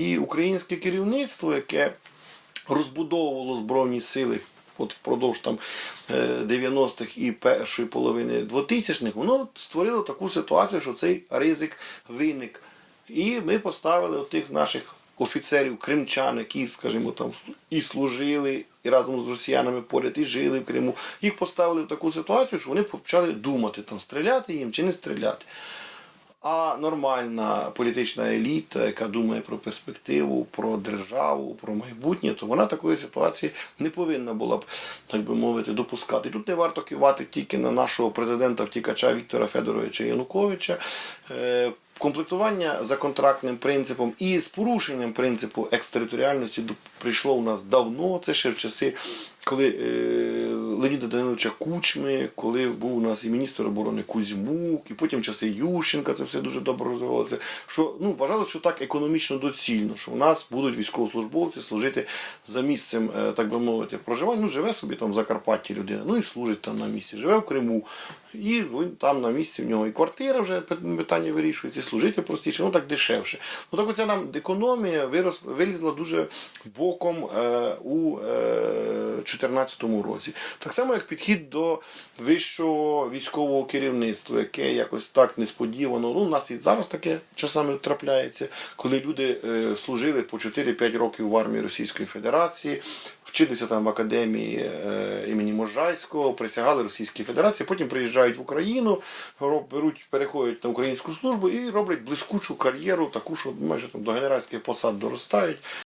І українське керівництво, яке розбудовувало Збройні сили от впродовж там е, 90-х і першої половини 2000-х, воно створило таку ситуацію, що цей ризик виник. І ми поставили тих наших офіцерів, кримчан, які, скажімо, там і служили, і разом з росіянами поряд, і жили в Криму. Їх поставили в таку ситуацію, що вони почали думати, там, стріляти їм чи не стріляти. А нормальна політична еліта, яка думає про перспективу, про державу, про майбутнє, то вона такої ситуації не повинна була б, так би мовити, допускати. Тут не варто кивати тільки на нашого президента втікача Віктора Федоровича Януковича. Е, Комплектування за контрактним принципом і з порушенням принципу екстериторіальності прийшло у нас давно. Це ще в часи, коли е, Леоніда Даниловича Кучми, коли був у нас і міністр оборони Кузьмук, і потім часи Ющенка це все дуже добре розвивалося. Що ну вважали, що так економічно доцільно, що у нас будуть військовослужбовці служити за місцем, е, так би мовити, проживання. Ну живе собі там в Закарпатті людина, ну і служить там на місці, живе в Криму, і він там на місці в нього і квартира вже питання вирішується, і служити простіше, ну так дешевше. Ну так оця нам економія вирос, вилізла дуже боком е, у 2014 році. Так само, як підхід до вищого військового керівництва, яке якось так несподівано. Ну, у нас і зараз таке часами трапляється, коли люди е, служили по 4-5 років в армії Російської Федерації. Вчилися там в академії е, імені Можайського, присягали Російській Федерації, потім приїжджають в Україну, беруть, переходять на українську службу і роблять блискучу кар'єру, таку, що майже там до генеральських посад доростають.